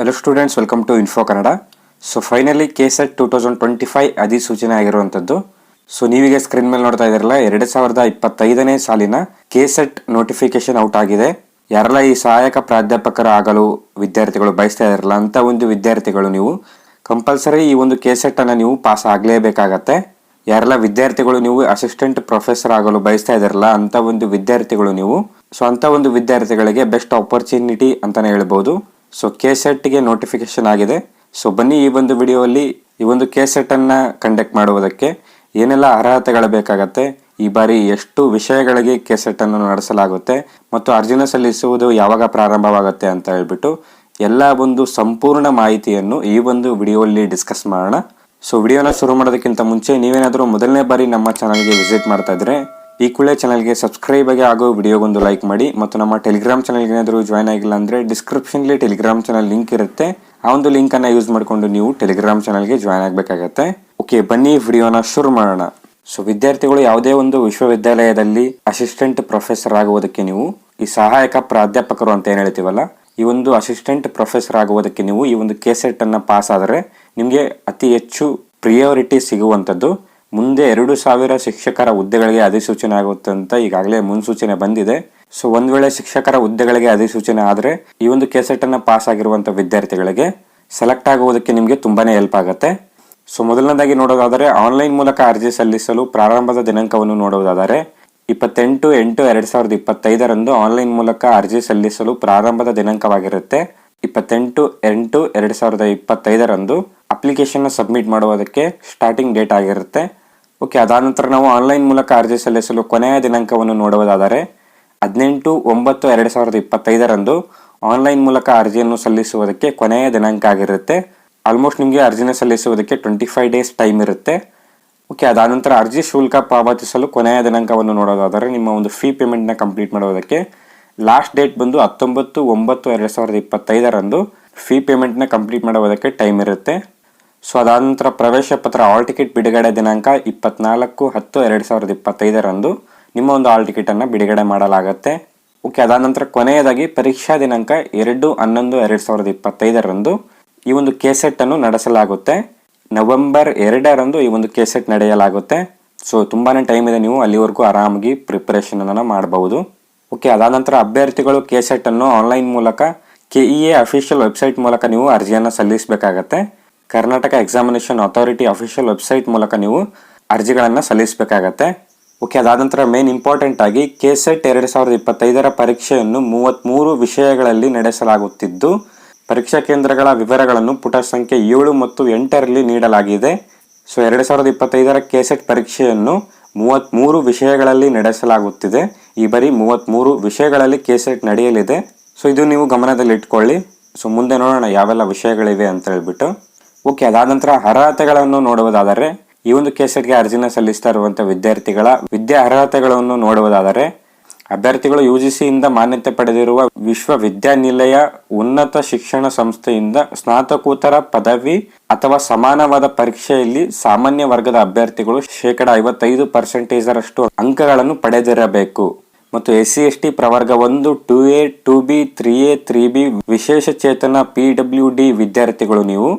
Hello students welcome to info Kannada so finally K SET two thousand twenty five ಅಧಿಸೂಚನೆ ಆಗಿರುವಂಥದ್ದು. So ನೀವೀಗ screen ಮೇಲೆ ನೋಡ್ತಾ ಇದ್ದೀರಲ್ಲ, ಎರಡು ಸಾವಿರದ ಇಪ್ಪತ್ತೈದನೇ ಸಾಲಿನ ಕೆ ಸೆಟ್ ನೋಟಿಫಿಕೇಶನ್ ಔಟ್ ಆಗಿದೆ. ಯಾರೆಲ್ಲ ಈ ಸಹಾಯಕ ಪ್ರಾಧ್ಯಾಪಕರ ಆಗಲು ವಿದ್ಯಾರ್ಥಿಗಳು ಬಯಸ್ತಾ ಇದ್ದಾರಲ್ಲ ಅಂತ ಒಂದು ವಿದ್ಯಾರ್ಥಿಗಳು ನೀವು. ಕಂಪಲ್ಸರಿ ಈ ಒಂದು ಕೆ ಸೆಟ್ ಅನ್ನ ನೀವು ಪಾಸ್ ಆಗಲೇಬೇಕಾಗತ್ತೆ. ಯಾರೆಲ್ಲ ವಿದ್ಯಾರ್ಥಿಗಳು ನೀವು ಅಸಿಸ್ಟೆಂಟ್ ಪ್ರೊಫೆಸರ್ ಆಗಲು ಬಯಸ್ತಾ ಇದ್ದಾರಲ್ಲ ಅಂತ ಒಂದು ವಿದ್ಯಾರ್ಥಿಗಳು ನೀವು. ಸೊ ಅಂತ ಒಂದು ವಿದ್ಯಾರ್ಥಿಗಳಿಗೆ ಬೆಸ್ಟ್ ಆಪರ್ಚುನಿಟಿ ಅಂತಾನೆ ಹೇಳ್ಬೋದು. ಸೊ ಕೆ ಗೆ ನೋಟಿಫಿಕೇಶನ್ ಆಗಿದೆ. ಸೊ ಬನ್ನಿ ಈ ಒಂದು ವಿಡಿಯೋಲ್ಲಿ ಈ ಒಂದು ಕೆ ಸೆಟ್ ಕಂಡಕ್ಟ್ ಮಾಡುವುದಕ್ಕೆ ಏನೆಲ್ಲ ಅರ್ಹತೆಗಳು ಬೇಕಾಗತ್ತೆ, ಈ ಬಾರಿ ಎಷ್ಟು ವಿಷಯಗಳಿಗೆ ಕೆ ಸೆಟ್ ಅನ್ನು ನಡೆಸಲಾಗುತ್ತೆ ಮತ್ತು ಅರ್ಜಿನ ಸಲ್ಲಿಸುವುದು ಯಾವಾಗ ಪ್ರಾರಂಭವಾಗುತ್ತೆ ಅಂತ ಹೇಳ್ಬಿಟ್ಟು ಎಲ್ಲ ಒಂದು ಸಂಪೂರ್ಣ ಮಾಹಿತಿಯನ್ನು ಈ ಒಂದು ವಿಡಿಯೋಲ್ಲಿ ಡಿಸ್ಕಸ್ ಮಾಡೋಣ. ಸೊ ವಿಡಿಯೋನ ಶುರು ಮಾಡೋದಕ್ಕಿಂತ ಮುಂಚೆ ನೀವೇನಾದರೂ ಮೊದಲನೇ ಬಾರಿ ನಮ್ಮ ಚಾನಲ್ಗೆ ವಿಸಿಟ್ ಮಾಡ್ತಾ ಇದ್ರೆ ಈ ಚಾನೆಲ್ ಚಾನಲ್ಗೆ ಸಬ್ಸ್ಕ್ರೈಬ್ ಆಗಿ ಆಗೋ ವಿಡಿಯೋಗೊಂದು ಲೈಕ್ ಮಾಡಿ ಮತ್ತು ನಮ್ಮ ಟೆಲಿಗ್ರಾಮ್ ಚಾನಲ್ಗೆ ಏನಾದರೂ ಜಾಯ್ನ್ ಆಗಿಲ್ಲ ಅಂದರೆ ಡಿಸ್ಕ್ರಿಪ್ಷನ್ಲಿ ಟೆಲಿಗ್ರಾಮ್ ಚಾನಲ್ ಲಿಂಕ್ ಇರುತ್ತೆ. ಆ ಒಂದು ಲಿಂಕನ್ನು ಯೂಸ್ ಮಾಡಿಕೊಂಡು ನೀವು ಟೆಲಿಗ್ರಾಮ್ ಚಾನಲ್ಗೆ ಜಾಯ್ನ್ ಆಗಬೇಕಾಗತ್ತೆ. ಓಕೆ ಬನ್ನಿ ವಿಡಿಯೋನ ಶುರು ಮಾಡೋಣ. ಸೊ ವಿದ್ಯಾರ್ಥಿಗಳು ಯಾವುದೇ ಒಂದು ವಿಶ್ವವಿದ್ಯಾಲಯದಲ್ಲಿ ಅಸಿಸ್ಟೆಂಟ್ ಪ್ರೊಫೆಸರ್ ಆಗುವುದಕ್ಕೆ ನೀವು ಈ ಸಹಾಯಕ ಪ್ರಾಧ್ಯಾಪಕರು ಅಂತ ಏನು ಹೇಳ್ತೀವಲ್ಲ, ಈ ಒಂದು ಅಸಿಸ್ಟೆಂಟ್ ಪ್ರೊಫೆಸರ್ ಆಗುವುದಕ್ಕೆ ನೀವು ಈ ಒಂದು ಕೆ ಸೆಟ್ ಅನ್ನ ಪಾಸ್ ಆದರೆ ನಿಮಗೆ ಅತಿ ಹೆಚ್ಚು ಪ್ರಿಯೋರಿಟಿ ಸಿಗುವಂಥದ್ದು. ಮುಂದೆ ಎರಡು ಸಾವಿರ ಶಿಕ್ಷಕರ ಹುದ್ದೆಗಳಿಗೆ ಅಧಿಸೂಚನೆ ಆಗುತ್ತೆ ಅಂತ ಈಗಾಗಲೇ ಮುನ್ಸೂಚನೆ ಬಂದಿದೆ. ಸೊ ಒಂದು ವೇಳೆ ಶಿಕ್ಷಕರ ಹುದ್ದೆಗಳಿಗೆ ಅಧಿಸೂಚನೆ ಆದರೆ ಈ ಒಂದು ಕೆ ಸೆಟ್ ಅನ್ನ ಪಾಸ್ ಆಗಿರುವಂತ ವಿದ್ಯಾರ್ಥಿಗಳಿಗೆ ಸೆಲೆಕ್ಟ್ ಆಗುವುದಕ್ಕೆ ನಿಮಗೆ ತುಂಬಾನೇ ಹೆಲ್ಪ್ ಆಗುತ್ತೆ. ಸೊ ಮೊದಲನೇದಾಗಿ ನೋಡೋದಾದರೆ ಆನ್ಲೈನ್ ಮೂಲಕ ಅರ್ಜಿ ಸಲ್ಲಿಸಲು ಪ್ರಾರಂಭದ ದಿನಾಂಕವನ್ನು ನೋಡುವುದಾದರೆ ಇಪ್ಪತ್ತೆಂಟು ಎಂಟು ಎರಡು ಸಾವಿರದ ಇಪ್ಪತ್ತೈದರಂದು ಆನ್ಲೈನ್ ಮೂಲಕ ಅರ್ಜಿ ಸಲ್ಲಿಸಲು ಪ್ರಾರಂಭದ ದಿನಾಂಕವಾಗಿರುತ್ತೆ. ಇಪ್ಪತ್ತೆಂಟು ಎಂಟು ಎರಡು ಸಾವಿರದ ಇಪ್ಪತ್ತೈದರಂದು ಅಪ್ಲಿಕೇಶನ್ ಸಬ್ಮಿಟ್ ಮಾಡುವುದಕ್ಕೆ ಸ್ಟಾರ್ಟಿಂಗ್ ಡೇಟ್ ಆಗಿರುತ್ತೆ. ಓಕೆ, ಅದಾದ ನಂತರ ನಾವು ಆನ್ಲೈನ್ ಮೂಲಕ ಅರ್ಜಿ ಸಲ್ಲಿಸಲು ಕೊನೆಯ ದಿನಾಂಕವನ್ನು ನೋಡುವುದಾದರೆ, ಹದಿನೆಂಟು, ಒಂಬತ್ತು, ಎರಡು ಸಾವಿರದ ಇಪ್ಪತ್ತೈದರಂದು ಆನ್ಲೈನ್ ಮೂಲಕ ಅರ್ಜಿಯನ್ನು ಸಲ್ಲಿಸುವುದಕ್ಕೆ ಕೊನೆಯ ದಿನಾಂಕ ಆಗಿರುತ್ತೆ. ಆಲ್ಮೋಸ್ಟ್ ನಿಮಗೆ ಅರ್ಜಿನ ಸಲ್ಲಿಸುವುದಕ್ಕೆ ಟ್ವೆಂಟಿ ಫೈವ್ ಡೇಸ್ ಟೈಮ್ ಇರುತ್ತೆ. ಓಕೆ, ಅದಾದ ನಂತರ ಅರ್ಜಿ ಶುಲ್ಕ ಪಾವತಿಸಲು ಕೊನೆಯ ದಿನಾಂಕವನ್ನು ನೋಡೋದಾದರೆ, ನಿಮ್ಮ ಒಂದು ಫೀ ಪೇಮೆಂಟ್ನ ಕಂಪ್ಲೀಟ್ ಮಾಡೋದಕ್ಕೆ ಲಾಸ್ಟ್ ಡೇಟ್ ಬಂದು ಹತ್ತೊಂಬತ್ತು, ಒಂಬತ್ತು, ಎರಡು ಸಾವಿರದ ಇಪ್ಪತ್ತೈದರಂದು ಫೀ ಪೇಮೆಂಟ್ನ ಕಂಪ್ಲೀಟ್ ಮಾಡೋದಕ್ಕೆ ಟೈಮ್ ಇರುತ್ತೆ. ಸೊ ಅದಾದ ಪ್ರವೇಶ ಪತ್ರ ಆಲ್ ಟಿಕೆಟ್ ಬಿಡುಗಡೆ ದಿನಾಂಕ ಇಪ್ಪತ್ನಾಲ್ಕು ಹತ್ತು ಎರಡು ಸಾವಿರದ ಇಪ್ಪತ್ತೈದರಂದು ನಿಮ್ಮ ಒಂದು ಆಲ್ ಟಿಕೆಟನ್ನು ಬಿಡುಗಡೆ ಮಾಡಲಾಗುತ್ತೆ. ಓಕೆ ಅದಾದ ನಂತರ ಕೊನೆಯದಾಗಿ ಪರೀಕ್ಷಾ ದಿನಾಂಕ ಎರಡು ಹನ್ನೊಂದು ಎರಡು ಸಾವಿರದ ಇಪ್ಪತ್ತೈದರಂದು ಈ ಒಂದು ಕೆಸೆಟ್ ಅನ್ನು ನಡೆಸಲಾಗುತ್ತೆ. ನವೆಂಬರ್ ಎರಡರಂದು ಈ ಒಂದು ಕೆಸೆಟ್ ನಡೆಯಲಾಗುತ್ತೆ. ಸೊ ತುಂಬಾನೇ ಟೈಮ್ ಇದೆ, ನೀವು ಅಲ್ಲಿವರೆಗೂ ಆರಾಮಾಗಿ ಪ್ರಿಪ್ರೇಷನನ್ನು ಮಾಡಬಹುದು ಓಕೆ ಅದಾದ ನಂತರ ಅಭ್ಯರ್ಥಿಗಳು ಕೆಸೆಟ್ ಅನ್ನು ಆನ್ಲೈನ್ ಮೂಲಕ ಕೆಇಎ ಅಫಿಷಿಯಲ್ ವೆಬ್ಸೈಟ್ ಮೂಲಕ ನೀವು ಅರ್ಜಿಯನ್ನು ಸಲ್ಲಿಸಬೇಕಾಗತ್ತೆ. Karnataka examination authority official website ಮೂಲಕ ನೀವು ಅರ್ಜಿಗಳನ್ನು ಸಲ್ಲಿಸಬೇಕಾಗತ್ತೆ. ಓಕೆ ಅದಾದ ನಂತರ ಮೇನ್ ಇಂಪಾರ್ಟೆಂಟ್ ಆಗಿ ಕೆಸೆಟ್ ಎರಡು ಸಾವಿರದ ಇಪ್ಪತ್ತೈದರ ಪರೀಕ್ಷೆಯನ್ನು ಮೂವತ್ತ್ಮೂರು ವಿಷಯಗಳಲ್ಲಿ ನಡೆಸಲಾಗುತ್ತಿದ್ದು, ಪರೀಕ್ಷಾ ಕೇಂದ್ರಗಳ ವಿವರಗಳನ್ನು ಪುಟ ಸಂಖ್ಯೆ ಏಳು ಮತ್ತು ಎಂಟರಲ್ಲಿ ನೀಡಲಾಗಿದೆ. ಸೊ ಎರಡು ಸಾವಿರದ ಇಪ್ಪತ್ತೈದರ ಕೆಸೆಟ್ ಪರೀಕ್ಷೆಯನ್ನು ಮೂವತ್ತ್ಮೂರು ವಿಷಯಗಳಲ್ಲಿ ನಡೆಸಲಾಗುತ್ತಿದೆ. ಈ ಬರೀ ಮೂವತ್ತ್ಮೂರು ವಿಷಯಗಳಲ್ಲಿ ಕೆಸೆಟ್ ನಡೆಯಲಿದೆ. ಸೊ ಇದು ನೀವು ಗಮನದಲ್ಲಿ ಇಟ್ಕೊಳ್ಳಿ ಸೊ ಮುಂದೆ ನೋಡೋಣ ಯಾವೆಲ್ಲ ವಿಷಯಗಳಿವೆ ಅಂತ ಹೇಳ್ಬಿಟ್ಟು. ಓಕೆ, ಅದಾದ ನಂತರ ಅರ್ಹತೆಗಳನ್ನು ನೋಡುವುದಾದರೆ, ಈ ಒಂದು ಕೇಸರಿಗೆ ಅರ್ಜಿನ ಸಲ್ಲಿಸ್ತಾ ಇರುವಂತಹ ವಿದ್ಯಾರ್ಥಿಗಳ ವಿದ್ಯಾ ಅರ್ಹತೆಗಳನ್ನು ನೋಡುವುದಾದರೆ, ಅಭ್ಯರ್ಥಿಗಳು ಯು ಜಿ ಮಾನ್ಯತೆ ಪಡೆದಿರುವ ವಿಶ್ವವಿದ್ಯಾನಿಲಯ ಉನ್ನತ ಶಿಕ್ಷಣ ಸಂಸ್ಥೆಯಿಂದ ಸ್ನಾತಕೋತ್ತರ ಪದವಿ ಅಥವಾ ಸಮಾನವಾದ ಪರೀಕ್ಷೆಯಲ್ಲಿ ಸಾಮಾನ್ಯ ವರ್ಗದ ಅಭ್ಯರ್ಥಿಗಳು ಶೇಕಡ ಐವತ್ತೈದು ಪರ್ಸೆಂಟೇಜರಷ್ಟು ಅಂಕಗಳನ್ನು ಪಡೆದಿರಬೇಕು. ಮತ್ತು ಎಸ್ ಸಿ ಎಸ್ ಟಿ ಪ್ರವರ್ಗ ಒಂದು, two A, two B, three A, three B ವಿಶೇಷ ಚೇತನ ಪಿ ಡಬ್ಲ್ಯೂ ಡಿ ವಿದ್ಯಾರ್ಥಿಗಳು ನೀವು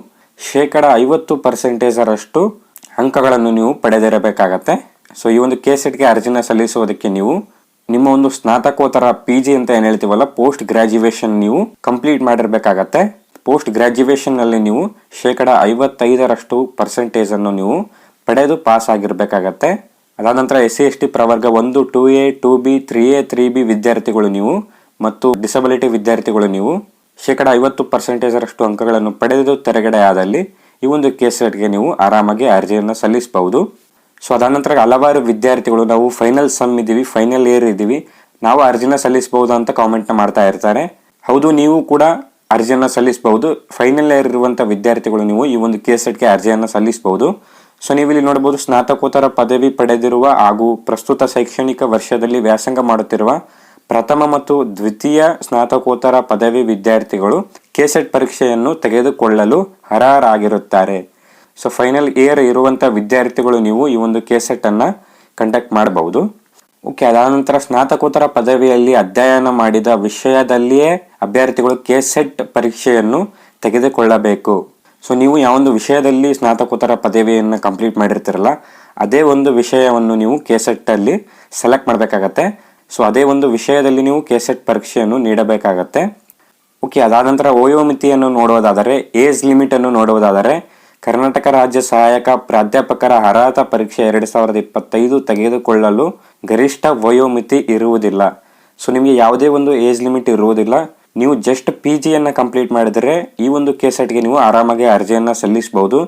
ಶೇಕಡ ಐವತ್ತು ಪರ್ಸೆಂಟೇಜರಷ್ಟು ಅಂಕಗಳನ್ನು ನೀವು ಪಡೆದಿರಬೇಕಾಗತ್ತೆ. ಸೊ ಈ ಒಂದು ಕೆಸೆಟ್ಗೆ ಅರ್ಜಿನ ಸಲ್ಲಿಸುವುದಕ್ಕೆ ನೀವು ನಿಮ್ಮ ಒಂದು ಸ್ನಾತಕೋತ್ತರ ಪಿ ಜಿ ಅಂತ ಏನು ಹೇಳ್ತೀವಲ್ಲ ಪೋಸ್ಟ್ ಗ್ರ್ಯಾಜುಯೇಷನ್ ನೀವು ಕಂಪ್ಲೀಟ್ ಮಾಡಿರಬೇಕಾಗತ್ತೆ. ಪೋಸ್ಟ್ ಗ್ರ್ಯಾಜುಯೇಷನ್ನಲ್ಲಿ ನಲ್ಲಿ ನೀವು ಶೇಕಡ ಐವತ್ತೈದರಷ್ಟು ಪರ್ಸೆಂಟೇಜನ್ನು ನೀವು ಪಡೆದು ಪಾಸ್ ಆಗಿರಬೇಕಾಗತ್ತೆ. ಅದಾದ ನಂತರ ಎಸ್ ಸಿ ಎಸ್ ಟಿ ಪ್ರವರ್ಗ ಒಂದು two A two B three A three B ವಿದ್ಯಾರ್ಥಿಗಳು ನೀವು ಮತ್ತು ಡಿಸಬಿಲಿಟಿ ವಿದ್ಯಾರ್ಥಿಗಳು ನೀವು ಶೇಕಡ ಐವತ್ತು ಪರ್ಸೆಂಟೇಜರಷ್ಟು ಅಂಕಗಳನ್ನು ಪಡೆದು ತೆರೆಗಡೆ ಆದಲ್ಲಿ ಈ ಒಂದು ಕೆಸೆಟ್ಗೆ ನೀವು ಆರಾಮಾಗಿ ಅರ್ಜಿಯನ್ನು ಸಲ್ಲಿಸಬಹುದು. ಸೊ ಅದಾನಂತರ ಹಲವಾರು ವಿದ್ಯಾರ್ಥಿಗಳು ನಾವು ಫೈನಲ್ ಸಮ್ ಇದ್ದೀವಿ ಫೈನಲ್ ಇಯರ್ ಇದ್ದೀವಿ. ನಾವು ಅರ್ಜಿನ ಸಲ್ಲಿಸಬಹುದು ಅಂತ ಕಾಮೆಂಟ್ನ ಮಾಡ್ತಾ ಇರ್ತಾರೆ. ಹೌದು, ನೀವು ಕೂಡ ಅರ್ಜಿಯನ್ನು ಸಲ್ಲಿಸಬಹುದು. ಫೈನಲ್ ಇಯರ್ ಇರುವಂಥ ವಿದ್ಯಾರ್ಥಿಗಳು ನೀವು ಈ ಒಂದು ಕೆಸೆಟ್ಗೆ ಅರ್ಜಿಯನ್ನು ಸಲ್ಲಿಸಬಹುದು. ಸೊ ನೀವು ಇಲ್ಲಿ ನೋಡಬಹುದು, ಸ್ನಾತಕೋತ್ತರ ಪದವಿ ಪಡೆದಿರುವ ಹಾಗೂ ಪ್ರಸ್ತುತ ಶೈಕ್ಷಣಿಕ ವರ್ಷದಲ್ಲಿ ವ್ಯಾಸಂಗ ಮಾಡುತ್ತಿರುವ ಪ್ರಥಮ ಮತ್ತು ದ್ವಿತೀಯ ಸ್ನಾತಕೋತ್ತರ ಪದವಿ ವಿದ್ಯಾರ್ಥಿಗಳು ಕೆಸೆಟ್ ಪರೀಕ್ಷೆಯನ್ನು ತೆಗೆದುಕೊಳ್ಳಲು ಅರ್ಹರಾಗಿರುತ್ತಾರೆ. ಸೊ ಫೈನಲ್ ಇಯರ್ ಇರುವಂಥ ವಿದ್ಯಾರ್ಥಿಗಳು ನೀವು ಈ ಒಂದು ಕೆಸೆಟ್ ಅನ್ನ ಕಂಡಕ್ಟ್ ಮಾಡಬಹುದು. ಓಕೆ ಅದಾದ ನಂತರ ಸ್ನಾತಕೋತ್ತರ ಪದವಿಯಲ್ಲಿ ಅಧ್ಯಯನ ಮಾಡಿದ ವಿಷಯದಲ್ಲಿಯೇ ಅಭ್ಯರ್ಥಿಗಳು ಕೆಸೆಟ್ ಪರೀಕ್ಷೆಯನ್ನು ತೆಗೆದುಕೊಳ್ಳಬೇಕು. ಸೊ ನೀವು ಯಾವೊಂದು ವಿಷಯದಲ್ಲಿ ಸ್ನಾತಕೋತ್ತರ ಪದವಿಯನ್ನು ಕಂಪ್ಲೀಟ್ ಮಾಡಿರ್ತೀರಲ್ಲ, ಅದೇ ಒಂದು ವಿಷಯವನ್ನು ನೀವು ಕೆಸೆಟ್ಟಲ್ಲಿ ಸೆಲೆಕ್ಟ್ ಮಾಡಬೇಕಾಗತ್ತೆ. ಸೊ ಅದೇ ಒಂದು ವಿಷಯದಲ್ಲಿ ನೀವು ಕೆಸೆಟ್ ಪರೀಕ್ಷೆಯನ್ನು ನೀಡಬೇಕಾಗತ್ತೆ. ಓಕೆ ಅದಾದ ನಂತರ ವಯೋಮಿತಿಯನ್ನು ನೋಡುವುದಾದರೆ ಏಜ್ ಲಿಮಿಟ್ ಅನ್ನು ನೋಡುವುದಾದರೆ, ಕರ್ನಾಟಕ ರಾಜ್ಯ ಸಹಾಯಕ ಪ್ರಾಧ್ಯಾಪಕರ ಅರ್ಹತಾ ಪರೀಕ್ಷೆ ಎರಡು ಸಾವಿರದ ಇಪ್ಪತ್ತೈದು ತೆಗೆದುಕೊಳ್ಳಲು ಗರಿಷ್ಠ ವಯೋಮಿತಿ ಇರುವುದಿಲ್ಲ. ಸೊ ನಿಮಗೆ ಯಾವುದೇ ಒಂದು ಏಜ್ ಲಿಮಿಟ್ ಇರುವುದಿಲ್ಲ. ನೀವು ಜಸ್ಟ್ ಪಿ ಜಿಯನ್ನು ಕಂಪ್ಲೀಟ್ ಮಾಡಿದರೆ ಈ ಒಂದು ಕೆಸೆಟ್ಗೆ ನೀವು ಆರಾಮಾಗಿ ಅರ್ಜಿಯನ್ನು ಸಲ್ಲಿಸಬಹುದು.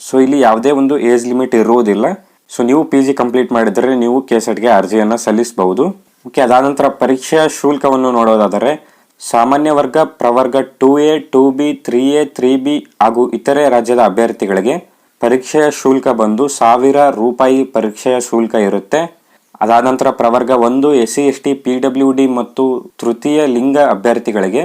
ಸೊ ಇಲ್ಲಿ ಯಾವುದೇ ಒಂದು ಏಜ್ ಲಿಮಿಟ್ ಇರುವುದಿಲ್ಲ. ಸೊ ನೀವು ಪಿ ಜಿ ಕಂಪ್ಲೀಟ್ ಮಾಡಿದರೆ ನೀವು ಕೆಸೆಟ್ಗೆ ಅರ್ಜಿಯನ್ನು ಸಲ್ಲಿಸಬಹುದು. ಓಕೆ, ಅದಾದ ನಂತರ ಪರೀಕ್ಷೆಯ ಶುಲ್ಕವನ್ನು ನೋಡೋದಾದರೆ, ಸಾಮಾನ್ಯ ವರ್ಗ, ಪ್ರವರ್ಗ two A, two B, three A, three B ಹಾಗೂ ಇತರೆ ರಾಜ್ಯದ ಅಭ್ಯರ್ಥಿಗಳಿಗೆ ಪರೀಕ್ಷೆಯ ಶುಲ್ಕ ಬಂದು ಸಾವಿರ ರೂಪಾಯಿ ಪರೀಕ್ಷೆಯ ಶುಲ್ಕ ಇರುತ್ತೆ. ಅದಾದ ನಂತರ ಪ್ರವರ್ಗ ಒಂದು S C S T P W D ಮತ್ತು ತೃತೀಯ ಲಿಂಗ ಅಭ್ಯರ್ಥಿಗಳಿಗೆ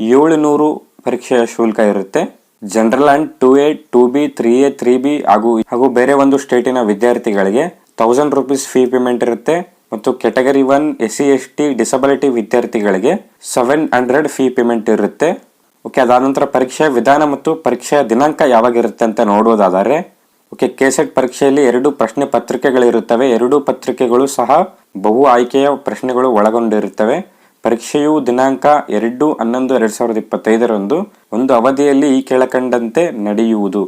ಏಳುನೂರು ಪರೀಕ್ಷೆಯ ಶುಲ್ಕ ಇರುತ್ತೆ. General and two A, two B, three A, three B ಹಾಗೂ ಹಾಗೂ ಬೇರೆ ಒಂದು ಸ್ಟೇಟಿನ ವಿದ್ಯಾರ್ಥಿಗಳಿಗೆ ತೌಸಂಡ್ ರುಪೀಸ್ ಫೀ ಪೇಮೆಂಟ್ ಇರುತ್ತೆ. ಮತ್ತು category one S C S T disability ವಿದ್ಯಾರ್ಥಿಗಳಿಗೆ ಸೆವೆನ್ ಹಂಡ್ರೆಡ್ ಫೀ ಪೇಮೆಂಟ್ ಇರುತ್ತೆ. ಓಕೆ ಅದಾದ ನಂತರ ಪರೀಕ್ಷೆಯ ವಿಧಾನ ಮತ್ತು ಪರೀಕ್ಷೆಯ ದಿನಾಂಕ ಯಾವಾಗಿರುತ್ತೆ ಅಂತ ನೋಡುವುದಾದರೆ ಓಕೆ ಕೆಸೆಟ್ ಪರೀಕ್ಷೆಯಲ್ಲಿ ಎರಡು ಪ್ರಶ್ನೆ ಪತ್ರಿಕೆಗಳಿರುತ್ತವೆ. ಎರಡು ಪತ್ರಿಕೆಗಳು ಸಹ ಬಹು ಆಯ್ಕೆಯ ಪ್ರಶ್ನೆಗಳು ಒಳಗೊಂಡಿರುತ್ತವೆ. ಪರೀಕ್ಷೆಯು ದಿನಾಂಕ ಎರಡು ಹನ್ನೊಂದು ಎರಡು ಸಾವಿರದ ಇಪ್ಪತ್ತೈದರಂದು ಒಂದು ಅವಧಿಯಲ್ಲಿ ಈ ಕೆಳಕಂಡಂತೆ ನಡೆಯುವುದು.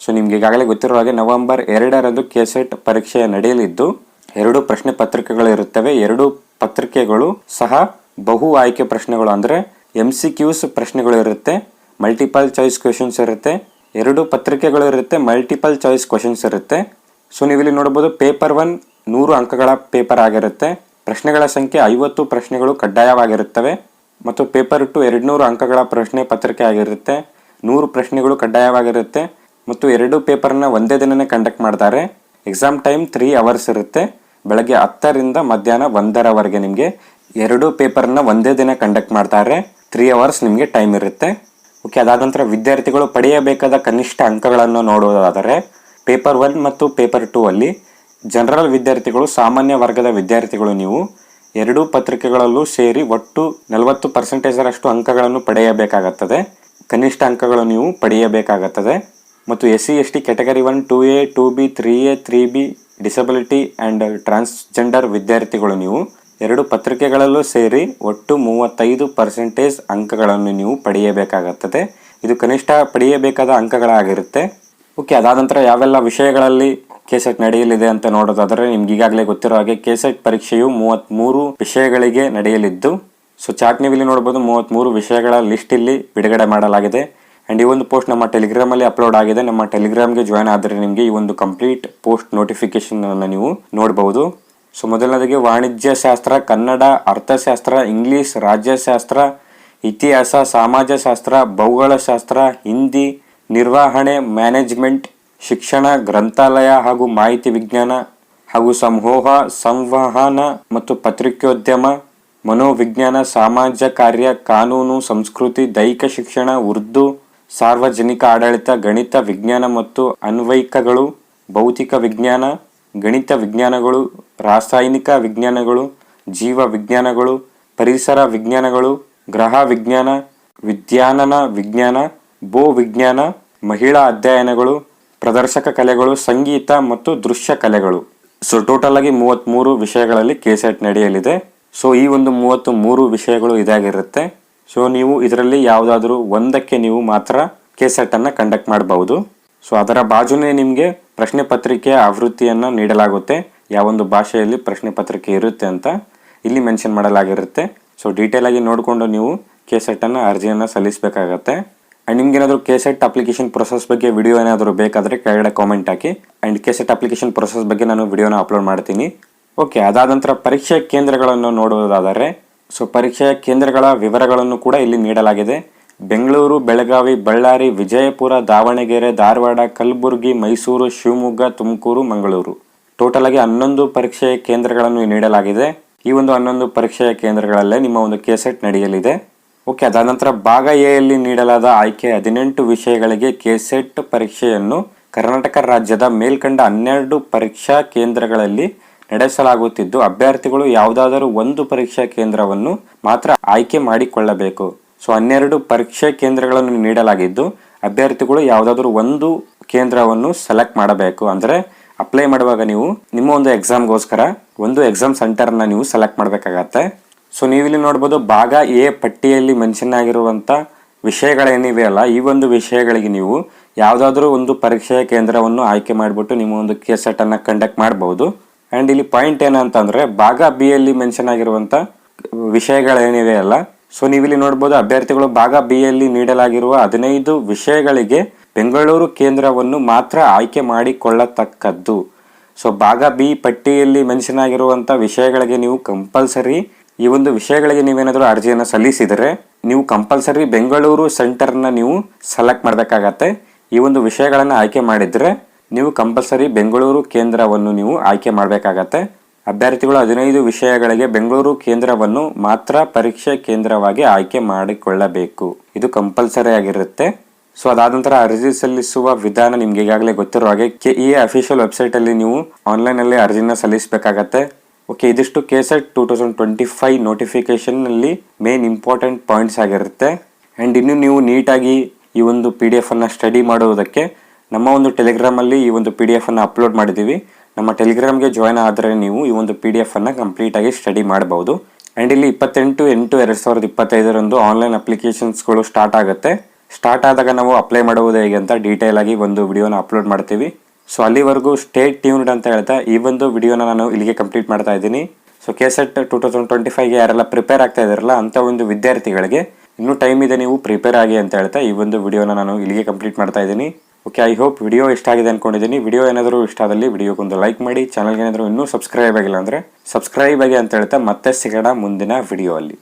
ಸೊ ನಿಮ್ಗೆ ಈಗಾಗಲೇ ಗೊತ್ತಿರೋ ಹಾಗೆ ನವೆಂಬರ್ ಎರಡರಂದು ಕೆಸೆಟ್ ಪರೀಕ್ಷೆ ನಡೆಯಲಿದ್ದು ಎರಡು ಪ್ರಶ್ನೆ ಪತ್ರಿಕೆಗಳು ಇರುತ್ತವೆ ಎರಡು ಪತ್ರಿಕೆಗಳು ಸಹ ಬಹು ಆಯ್ಕೆ ಪ್ರಶ್ನೆಗಳು. ಅಂದರೆ ಎಂ ಸಿ ಕ್ಯೂಸ್ ಪ್ರಶ್ನೆಗಳು ಇರುತ್ತೆ ಮಲ್ಟಿಪಲ್ ಚಾಯ್ಸ್ ಕ್ವೆಶನ್ಸ್ ಇರುತ್ತೆ, ಎರಡು ಪತ್ರಿಕೆಗಳು ಇರುತ್ತೆ ಮಲ್ಟಿಪಲ್ ಚಾಯ್ಸ್ ಕ್ವಶನ್ಸ್ ಇರುತ್ತೆ. ಸೊ ನೀವು ಇಲ್ಲಿ ನೋಡಬಹುದು ಪೇಪರ್ ಒನ್ ನೂರು ಅಂಕಗಳ ಪೇಪರ್ ಆಗಿರುತ್ತೆ. ಪ್ರಶ್ನೆಗಳ ಸಂಖ್ಯೆ ಐವತ್ತು ಪ್ರಶ್ನೆಗಳು ಕಡ್ಡಾಯವಾಗಿರುತ್ತವೆ. ಮತ್ತು ಪೇಪರ್ ಟು ಎರಡುನೂರು ಅಂಕಗಳ ಪ್ರಶ್ನೆ ಪತ್ರಿಕೆ ಆಗಿರುತ್ತೆ. ನೂರು ಪ್ರಶ್ನೆಗಳು ಕಡ್ಡಾಯವಾಗಿರುತ್ತೆ. ಮತ್ತು ಎರಡು ಪೇಪರ್ನ ಒಂದೇ ದಿನನೇ ಕಂಡಕ್ಟ್ ಮಾಡ್ತಾರೆ. ಎಕ್ಸಾಮ್ ಟೈಮ್ ತ್ರೀ ಅವರ್ಸ್ ಇರುತ್ತೆ. ಬೆಳಗ್ಗೆ ಹತ್ತರಿಂದ ಮಧ್ಯಾಹ್ನ ಒಂದರವರೆಗೆ ನಿಮಗೆ ಎರಡು ಪೇಪರ್ನ ಒಂದೇ ದಿನ ಕಂಡಕ್ಟ್ ಮಾಡ್ತಾರೆ. ತ್ರೀ ಅವರ್ಸ್ ನಿಮಗೆ ಟೈಮ್ ಇರುತ್ತೆ. ಓಕೆ ಅದಾದ ನಂತರ ವಿದ್ಯಾರ್ಥಿಗಳು ಪಡೆಯಬೇಕಾದ ಕನಿಷ್ಠ ಅಂಕಗಳನ್ನು ನೋಡುವುದಾದರೆ ಪೇಪರ್ ಒನ್ ಮತ್ತು ಪೇಪರ್ ಟೂ ಅಲ್ಲಿ ಜನರಲ್ ವಿದ್ಯಾರ್ಥಿಗಳು, ಸಾಮಾನ್ಯ ವರ್ಗದ ವಿದ್ಯಾರ್ಥಿಗಳು ನೀವು ಎರಡೂ ಪತ್ರಿಕೆಗಳಲ್ಲೂ ಸೇರಿ ಒಟ್ಟು ನಲವತ್ತು ಪರ್ಸೆಂಟೇಜರಷ್ಟು ಅಂಕಗಳನ್ನು ಪಡೆಯಬೇಕಾಗುತ್ತದೆ. ಕನಿಷ್ಠ ಅಂಕಗಳು ನೀವು ಪಡೆಯಬೇಕಾಗುತ್ತದೆ. ಮತ್ತು S C S T category one two A two B three A three B disability and transgender ವಿದ್ಯಾರ್ಥಿಗಳು ನೀವು ಎರಡು ಪತ್ರಿಕೆಗಳಲ್ಲೂ ಸೇರಿ ಒಟ್ಟು ಮೂವತ್ತೈದು ಪರ್ಸೆಂಟೇಜ್ ಅಂಕಗಳನ್ನು ನೀವು ಪಡೆಯಬೇಕಾಗುತ್ತದೆ. ಇದು ಕನಿಷ್ಠ ಪಡೆಯಬೇಕಾದ ಅಂಕಗಳಾಗಿರುತ್ತೆ. ಓಕೆ, ಅದಾದ ನಂತರ ಯಾವೆಲ್ಲ ವಿಷಯಗಳಲ್ಲಿ ಕೆಸೆಟ್ ನಡೆಯಲಿದೆ ಅಂತ ನೋಡೋದಾದರೆ ನಿಮ್ಗೆ ಈಗಾಗಲೇ ಗೊತ್ತಿರೋ ಹಾಗೆ ಕೆಸೆಟ್ ಪರೀಕ್ಷೆಯು ಮೂವತ್ತ್ಮೂರು ವಿಷಯಗಳಿಗೆ ನಡೆಯಲಿದ್ದು, ಸೊ ಚಾಟ್ ನೀವು ಇಲ್ಲಿ ನೋಡ್ಬೋದು ಮೂವತ್ತ್ಮೂರು ವಿಷಯಗಳ ಲಿಸ್ಟ್ ಇಲ್ಲಿ ಬಿಡುಗಡೆ ಮಾಡಲಾಗಿದೆ. ಆ್ಯಂಡ್ ಈ ಒಂದು ಪೋಸ್ಟ್ ನಮ್ಮ ಟೆಲಿಗ್ರಾಮಲ್ಲಿ ಅಪ್ಲೋಡ್ ಆಗಿದೆ. ನಮ್ಮ ಟೆಲಿಗ್ರಾಮ್ಗೆ ಜಾಯ್ನ್ ಆದರೆ ನಿಮಗೆ ಈ ಒಂದು ಕಂಪ್ಲೀಟ್ ಪೋಸ್ಟ್ ನೋಟಿಫಿಕೇಶನ್ ಅನ್ನು ನೀವು ನೋಡಬಹುದು ಸೊ ಮೊದಲನೇದಾಗಿ ವಾಣಿಜ್ಯ ಶಾಸ್ತ್ರ, ಕನ್ನಡ, ಅರ್ಥಶಾಸ್ತ್ರ ಇಂಗ್ಲಿಷ್ ರಾಜ್ಯಶಾಸ್ತ್ರ, ಇತಿಹಾಸ, ಸಮಾಜಶಾಸ್ತ್ರ, ಭೌಗೋಳಶಾಸ್ತ್ರ, ಹಿಂದಿ, ನಿರ್ವಹಣೆ ಮ್ಯಾನೇಜ್ಮೆಂಟ್ ಶಿಕ್ಷಣ, ಗ್ರಂಥಾಲಯ ಹಾಗೂ ಮಾಹಿತಿ ವಿಜ್ಞಾನ ಹಾಗೂ ಸಮೂಹ ಸಂವಹನ ಮತ್ತು ಪತ್ರಿಕೋದ್ಯಮ, ಮನೋವಿಜ್ಞಾನ, ಸಮಾಜ ಕಾರ್ಯ, ಕಾನೂನು, ಸಂಸ್ಕೃತಿ, ದೈಹಿಕ ಶಿಕ್ಷಣ, ಉರ್ದು ಸಾರ್ವಜನಿಕ ಆಡಳಿತ, ಗಣಿತ ವಿಜ್ಞಾನ ಮತ್ತು ಅನ್ವಯಿಕಗಳು, ಭೌತಿಕ ವಿಜ್ಞಾನ, ಗಣಿತ ವಿಜ್ಞಾನಗಳು, ರಾಸಾಯನಿಕ ವಿಜ್ಞಾನಗಳು, ಜೀವ ವಿಜ್ಞಾನಗಳು, ಪರಿಸರ ವಿಜ್ಞಾನಗಳು, ಗ್ರಹ ವಿಜ್ಞಾನ ವಿದ್ಯಾನನ ವಿಜ್ಞಾನ, ಭೂ ವಿಜ್ಞಾನ, ಮಹಿಳಾ ಅಧ್ಯಯನಗಳು, ಪ್ರದರ್ಶಕ ಕಲೆಗಳು, ಸಂಗೀತ ಮತ್ತು ದೃಶ್ಯ ಕಲೆಗಳು. ಸೊ ಟೋಟಲ್ ಆಗಿ ಮೂವತ್ತ್ಮೂರು ವಿಷಯಗಳಲ್ಲಿ ಕೆಸೆಟ್ ನಡೆಯಲಿದೆ. ಸೊ ಈ ಒಂದು ಮೂವತ್ತು ಮೂರು ವಿಷಯಗಳು ಇದಾಗಿರುತ್ತೆ. ಸೊ ನೀವು ಇದರಲ್ಲಿ ಯಾವುದಾದ್ರೂ ಒಂದಕ್ಕೆ ನೀವು ಮಾತ್ರ ಕೆಸೆಟ್ ಅನ್ನ ಕಂಡಕ್ಟ್ ಮಾಡಬಹುದು. ಸೊ ಅದರ ಬಾಜುನೇ ನಿಮಗೆ ಪ್ರಶ್ನೆ ಪತ್ರಿಕೆಯ ಆವೃತ್ತಿಯನ್ನು ನೀಡಲಾಗುತ್ತೆ. ಯಾವೊಂದು ಭಾಷೆಯಲ್ಲಿ ಪ್ರಶ್ನೆ ಪತ್ರಿಕೆ ಇರುತ್ತೆ ಅಂತ ಇಲ್ಲಿ ಮೆನ್ಷನ್ ಮಾಡಲಾಗಿರುತ್ತೆ. ಸೊ ಆಗಿ ನೋಡಿಕೊಂಡು ನೀವು ಕೆಸೆಟ್ ಅನ್ನ ಅರ್ಜಿಯನ್ನು ಸಲ್ಲಿಸಬೇಕಾಗತ್ತೆ. ಆ್ಯಂಡ್ ನಿಮ್ಗೆ ಏನಾದರೂ ಕೆಸೆಟ್ ಅಪ್ಲಿಕೇಶನ್ ಪ್ರೊಸೆಸ್ ಬಗ್ಗೆ ವಿಡಿಯೋ ಏನಾದರೂ ಬೇಕಾದರೆ ಕೆಳಗಡೆ ಕಾಮೆಂಟ್ ಹಾಕಿ. ಆ್ಯಂಡ್ ಕೆಸೆಟ್ ಅಪ್ಲಿಕೇಶನ್ ಪ್ರೊಸೆಸ್ ಬಗ್ಗೆ ನಾನು ವಿಡಿಯೋನ ಅಪ್ಲೋಡ್ ಮಾಡ್ತೀನಿ. ಓಕೆ ಅದಾದ ನಂತರ ಪರೀಕ್ಷಾ ಕೇಂದ್ರಗಳನ್ನು ನೋಡುವುದಾದರೆ ಸೊ ಪರೀಕ್ಷೆಯ ಕೇಂದ್ರಗಳ ವಿವರಗಳನ್ನು ಕೂಡ ಇಲ್ಲಿ ನೀಡಲಾಗಿದೆ. ಬೆಂಗಳೂರು, ಬೆಳಗಾವಿ, ಬಳ್ಳಾರಿ, ವಿಜಯಪುರ, ದಾವಣಗೆರೆ, ಧಾರವಾಡ, ಕಲಬುರಗಿ, ಮೈಸೂರು, ಶಿವಮೊಗ್ಗ, ತುಮಕೂರು, ಮಂಗಳೂರು. ಟೋಟಲ್ ಆಗಿ ಹನ್ನೊಂದು ಪರೀಕ್ಷೆಯ ಕೇಂದ್ರಗಳನ್ನು ನೀಡಲಾಗಿದೆ. ಈ ಒಂದು ಹನ್ನೊಂದು ಪರೀಕ್ಷೆಯ ಕೇಂದ್ರಗಳಲ್ಲೇ ನಿಮ್ಮ ಒಂದು ಕೆಸೆಟ್ ನಡೆಯಲಿದೆ. ಓಕೆ ಅದಾದ ನಂತರ ಭಾಗ ಎ ಯಲ್ಲಿ ನೀಡಲಾದ ಆಯ್ಕೆ ಹದಿನೆಂಟು ವಿಷಯಗಳಿಗೆ ಕೆಸೆಟ್ ಪರೀಕ್ಷೆಯನ್ನು ಕರ್ನಾಟಕ ರಾಜ್ಯದ ಮೇಲ್ಕಂಡ ಹನ್ನೆರಡು ಪರೀಕ್ಷಾ ಕೇಂದ್ರಗಳಲ್ಲಿ ನಡೆಸಲಾಗುತ್ತಿದ್ದು, ಅಭ್ಯರ್ಥಿಗಳು ಯಾವುದಾದರೂ ಒಂದು ಪರೀಕ್ಷಾ ಕೇಂದ್ರವನ್ನು ಮಾತ್ರ ಆಯ್ಕೆ ಮಾಡಿಕೊಳ್ಳಬೇಕು. ಸೊ, ಹನ್ನೆರಡು ಪರೀಕ್ಷಾ ಕೇಂದ್ರಗಳನ್ನು ನೀಡಲಾಗಿದ್ದು, ಅಭ್ಯರ್ಥಿಗಳು ಯಾವುದಾದ್ರೂ ಒಂದು ಕೇಂದ್ರವನ್ನು ಸೆಲೆಕ್ಟ್ ಮಾಡಬೇಕು. ಅಂದರೆ, ಅಪ್ಲೈ ಮಾಡುವಾಗ ನೀವು ನಿಮ್ಮ ಒಂದು ಎಕ್ಸಾಮ್ಗೋಸ್ಕರ ಒಂದು ಎಕ್ಸಾಮ್ ಸೆಂಟರ್ನ ನೀವು ಸೆಲೆಕ್ಟ್ ಮಾಡಬೇಕಾಗತ್ತೆ. ಸೊ, ನೀವಿಲ್ಲಿ ನೋಡ್ಬೋದು ಭಾಗ ಎ ಪಟ್ಟಿಯಲ್ಲಿ ಮೆನ್ಷನ್ ಆಗಿರುವಂಥ ವಿಷಯಗಳೇನಿವೆ ಅಲ್ಲ ಈ ಒಂದು ವಿಷಯಗಳಿಗೆ ನೀವು ಯಾವುದಾದ್ರೂ ಒಂದು ಪರೀಕ್ಷೆಯ ಕೇಂದ್ರವನ್ನು ಆಯ್ಕೆ ಮಾಡಿಬಿಟ್ಟು ನಿಮ್ಮ ಒಂದು ಕೇಸೆಟ್ ಅನ್ನ ಕಂಡಕ್ಟ್ ಮಾಡಬಹುದು ಆ್ಯಂಡ್ ಇಲ್ಲಿ ಪಾಯಿಂಟ್ ಏನಂತಂದರೆ ಭಾಗ ಬಿ ಅಲ್ಲಿ ಮೆನ್ಷನ್ ಆಗಿರುವಂಥ ವಿಷಯಗಳೇನಿವೆ ಅಲ್ಲ ಸೊ ನೀವಿಲ್ಲಿ ನೋಡ್ಬೋದು ಅಭ್ಯರ್ಥಿಗಳು ಭಾಗ ಬಿ ಅಲ್ಲಿ ನೀಡಲಾಗಿರುವ ಹದಿನೈದು ವಿಷಯಗಳಿಗೆ ಬೆಂಗಳೂರು ಕೇಂದ್ರವನ್ನು ಮಾತ್ರ ಆಯ್ಕೆ ಮಾಡಿಕೊಳ್ಳತಕ್ಕದ್ದು. ಸೊ ಭಾಗ ಬಿ ಪಟ್ಟಿಯಲ್ಲಿ ಮೆನ್ಷನ್ ಆಗಿರುವಂಥ ವಿಷಯಗಳಿಗೆ ನೀವು ಕಂಪಲ್ಸರಿ ಈ ಒಂದು ವಿಷಯಗಳಿಗೆ ನೀವೇನಾದರೂ ಅರ್ಜಿಯನ್ನು ಸಲ್ಲಿಸಿದರೆ, ನೀವು ಕಂಪಲ್ಸರಿ ಬೆಂಗಳೂರು ಸೆಂಟರ್ನ ನೀವು ಸೆಲೆಕ್ಟ್ ಮಾಡಬೇಕಾಗತ್ತೆ. ಈ ಒಂದು ವಿಷಯಗಳನ್ನು ಆಯ್ಕೆ ಮಾಡಿದರೆ ನೀವು ಕಂಪಲ್ಸರಿ ಬೆಂಗಳೂರು ಕೇಂದ್ರವನ್ನು ನೀವು ಆಯ್ಕೆ ಮಾಡಬೇಕಾಗತ್ತೆ. ಅಭ್ಯರ್ಥಿಗಳು ಹದಿನೈದು ವಿಷಯಗಳಿಗೆ ಬೆಂಗಳೂರು ಕೇಂದ್ರವನ್ನು ಮಾತ್ರ ಪರೀಕ್ಷೆ ಕೇಂದ್ರವಾಗಿ ಆಯ್ಕೆ ಮಾಡಿಕೊಳ್ಳಬೇಕು. ಇದು ಕಂಪಲ್ಸರಿ ಆಗಿರುತ್ತೆ. ಸೊ ಅದಾದ ನಂತರ ಅರ್ಜಿ ಸಲ್ಲಿಸುವ ವಿಧಾನ ನಿಮ್ಗೆ ಈಗಾಗಲೇ ಗೊತ್ತಿರೋ ಹಾಗೆ ಕೆ ಇ ಅಫಿಷಿಯಲ್ ವೆಬ್ಸೈಟ್ ಅಲ್ಲಿ ನೀವು ಆನ್ಲೈನ್ ಅಲ್ಲಿ ಅರ್ಜಿನ ಸಲ್ಲಿಸಬೇಕಾಗತ್ತೆ. ಓಕೆ ಇದಿಷ್ಟು KSET two thousand twenty five ನೋಟಿಫಿಕೇಶನ್ನಲ್ಲಿ main important points ಆಗಿರುತ್ತೆ. ಅಂಡ್ ಇನ್ನು ನೀವು ನೀಟಾಗಿ ಈ ಒಂದು ಪಿ ಡಿ ಎಫ್ ಅನ್ನ ಸ್ಟಡಿ ಮಾಡುವುದಕ್ಕೆ ನಮ್ಮ ಒಂದು ಟೆಲಿಗ್ರಾಮ್ ಅಲ್ಲಿ ಈ ಒಂದು ಪಿ ಡಿ ಎಫನ್ನು ಅಪ್ಲೋಡ್ ಮಾಡಿದ್ದೀವಿ. ನಮ್ಮ ಟೆಲಿಗ್ರಾಮ್ಗೆ ಜಾಯ್ನ್ ಆದರೆ ನೀವು ಈ ಒಂದು ಪಿ ಡಿ ಎಫನ್ನು ಕಂಪ್ಲೀಟಾಗಿ ಸ್ಟಡಿ ಮಾಡಬಹುದು ಅಂಡ್ ಇಲ್ಲಿ ಇಪ್ಪತ್ತೆಂಟು, ಎಂಟು, ಎರಡು ಸಾವಿರದ ಇಪ್ಪತ್ತೈದರಂದು ಆನ್ಲೈನ್ ಅಪ್ಲಿಕೇಶನ್ಸ್ಗಳು ಸ್ಟಾರ್ಟ್ ಆಗುತ್ತೆ. ಸ್ಟಾರ್ಟ್ ಆದಾಗ ನಾವು ಅಪ್ಲೈ ಮಾಡುವುದು ಹೇಗೆ ಅಂತ ಡೀಟೇಲ್ ಆಗಿ ಒಂದು ವಿಡಿಯೋನ ಅಪ್ಲೋಡ್ ಮಾಡ್ತೀವಿ. ಸೊ ಅಲ್ಲಿವರೆಗೂ ಸ್ಟೇಟ್ ಟ್ಯೂನ್ಡ್ ಅಂತ ಹೇಳ್ತಾ ಈ ಒಂದು ವಿಡಿಯೋನ ನಾನು ಇಲ್ಲಿಗೆ ಕಂಪ್ಲೀಟ್ ಮಾಡ್ತಾ ಇದ್ದೀನಿ. So KSET two thousand twenty ಫೈವ್ಗೆ ಯಾರೆಲ್ಲ ಪ್ರಿಪೇರ್ ಆಗ್ತಾ ಇದ್ದಾರಲ್ಲ ಅಂತ ಒಂದು ವಿದ್ಯಾರ್ಥಿಗಳಿಗೆ ಇನ್ನೂ ಟೈಮ್ ಇದೆ ನೀವು ಪ್ರಿಪೇರ್ ಆಗಿ ಅಂತ ಹೇಳ್ತಾ ಈ ಒಂದು ವಿಡಿಯೋನ ನಾನು ಇಲ್ಲಿಗೆ ಕಂಪ್ಲೀಟ್ ಮಾಡ್ತಾ ಇದ್ದೀನಿ. ಓಕೆ ಐ ಹೋಪ್ ವಿಡಿಯೋ ಇಷ್ಟ ಆಗಿದೆ ಅನ್ಕೊಂಡಿದ್ದೀನಿ ವಿಡಿಯೋ ಏನಾದರೂ ಇಷ್ಟ ಆದಲ್ಲಿ ವಿಡಿಯೋಗೊಂದು ಲೈಕ್ ಮಾಡಿ ಚಾನಲ್ಗೆ ಏನಾದರೂ ಇನ್ನೂ ಸಬ್ಸ್ಕ್ರೈಬ್ ಆಗಿಲ್ಲ ಅಂದರೆ ಸಬ್ಸ್ಕ್ರೈಬ್ ಆಗಿ ಅಂತ ಹೇಳ್ತಾ ಮತ್ತೆ ಸಿಗೋಣ ಮುಂದಿನ ವಿಡಿಯೋ ಅಲ್ಲಿ.